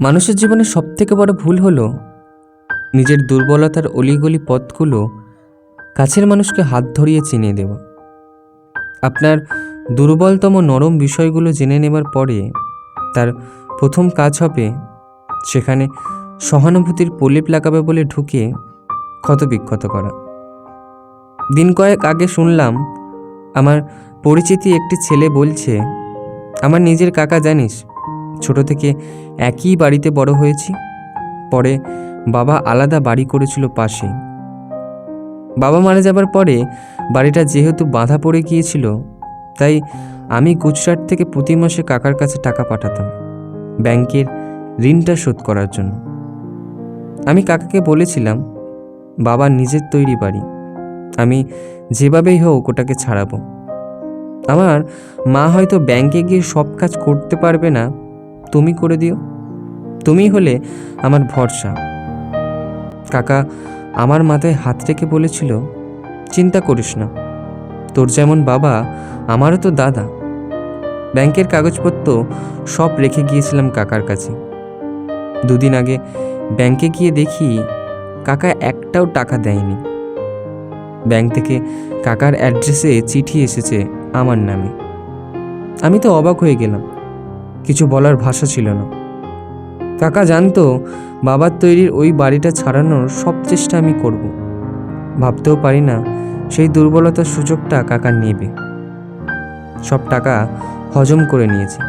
মানুষের জীবনে সবথেকে বড় ভুল হলো নিজের দুর্বলতার অলিগলি পথগুলো কাছের মানুষকে হাত ধরিয়ে চিনিয়ে দেওয়া। আপনার দুর্বলতম নরম বিষয়গুলো জেনে নেবার পরে তার প্রথম কাজ হবে সেখানে সহানুভূতির প্রলেপ লাগাবে বলে ঢুকে ক্ষতবিক্ষত করা। দিন কয়েক আগে শুনলাম, আমার পরিচিতি একটি ছেলে বলছে, আমার নিজের কাকা জানিস ছোট থেকে একই বাড়িতে বড় হয়েছি। পরে বাবা আলাদা বাড়ি করেছিল পাশে। বাবা মারা যাবার পরে বাড়িটা যেহেতু বাঁধা পড়ে গিয়েছিল, তাই আমি গুজরাট থেকে প্রতি মাসে কাকার কাছে টাকা পাঠাতাম ব্যাংকের ঋণটা শোধ করার জন্য। আমি কাকাকে বলেছিলাম, বাবা নিজের তৈরি বাড়ি, আমি যেভাবেই হোক ওটাকে ছাড়াবো। আমার মা হয়তো ব্যাংকে গিয়ে সব কাজ করতে পারবে না তুমি করে দিও। তুমি হলে আমার ভরসা। কাকা, আমার মাথায় হাত রেখে বলেছিল, চিন্তা করিস না। তোর যেমন বাবা, আমারও তো দাদা। ব্যাংকের কাগজপত্র সব রেখে গিয়েছিলাম কাকার কাছে। দুদিন আগে ব্যাংকে গিয়ে দেখি কাকা একটাও টাকা দেয়নি। ব্যাংক থেকে কাকার অ্যাড্রেসে চিঠি এসেছে আমার নামে। আমি তো অবাক হয়ে গেলাম। কিছু বলার ভাষা ছিল না। কাকা জানতো বাবার তৈরির ওই বাড়িটা ছাড়ানোর সব চেষ্টা আমি করব। ভাবতেও পারি না সেই দুর্বলতার সুযোগটা কাকা নেবে। সব টাকা হজম করে নিয়েছে।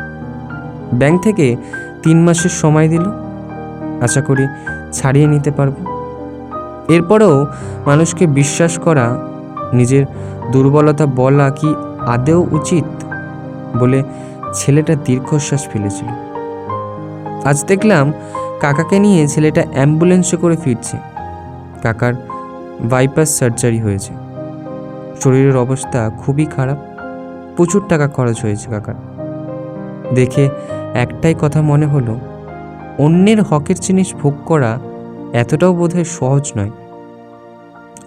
ব্যাংক থেকে তিন মাসের সময় দিল। আশা করি ছাড়িয়ে নিতে পারব। এরপরেও মানুষকে বিশ্বাস করা, নিজের দুর্বলতা বলা কি আদেও উচিত বলে ছেলেটা দীর্ঘশ্বাস ফেলেছিল। আজ দেখলাম কাকাকে নিয়ে ছেলেটা অ্যাম্বুলেন্সে করে ফিরছে। কাকার বাইপাস সার্জারি হয়েছে। শরীরের অবস্থা খুবই খারাপ। প্রচুর টাকা খরচ হয়েছে কাকার। দেখে একটাই কথা মনে হলো, অন্যের হকের জিনিস ভোগ করা এতটাও বোধহয় সহজ নয়।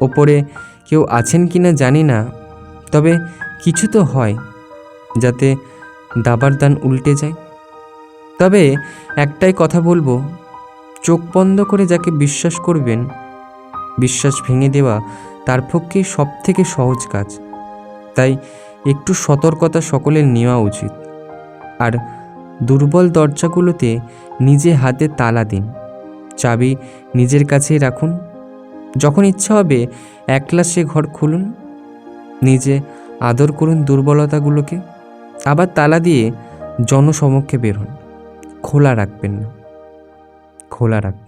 ওপরে কেউ আছেন কি না জানি না, তবে কিছু তো হয়, যাতে দাবার দান উল্টে যায়। তবে একটাই কথা বলব, চোখ বন্ধ করে যাকে বিশ্বাস করবেন, বিশ্বাস ভেঙে দেওয়া তার পক্ষে সব থেকে সহজ কাজ। তাই একটু সতর্কতা সকলের নেওয়া উচিত। আর দুর্বল দরজাগুলোতে নিজে হাতে তালা দিন। চাবি নিজের কাছেই রাখুন। যখন ইচ্ছা হবে একলা সে ঘর খুলুন। নিজে আদর করুন দুর্বলতাগুলোকে। আবার তালা দিয়ে জনসমক্ষে বের হন। খোলা রাখবেন না। খোলা রাখবেন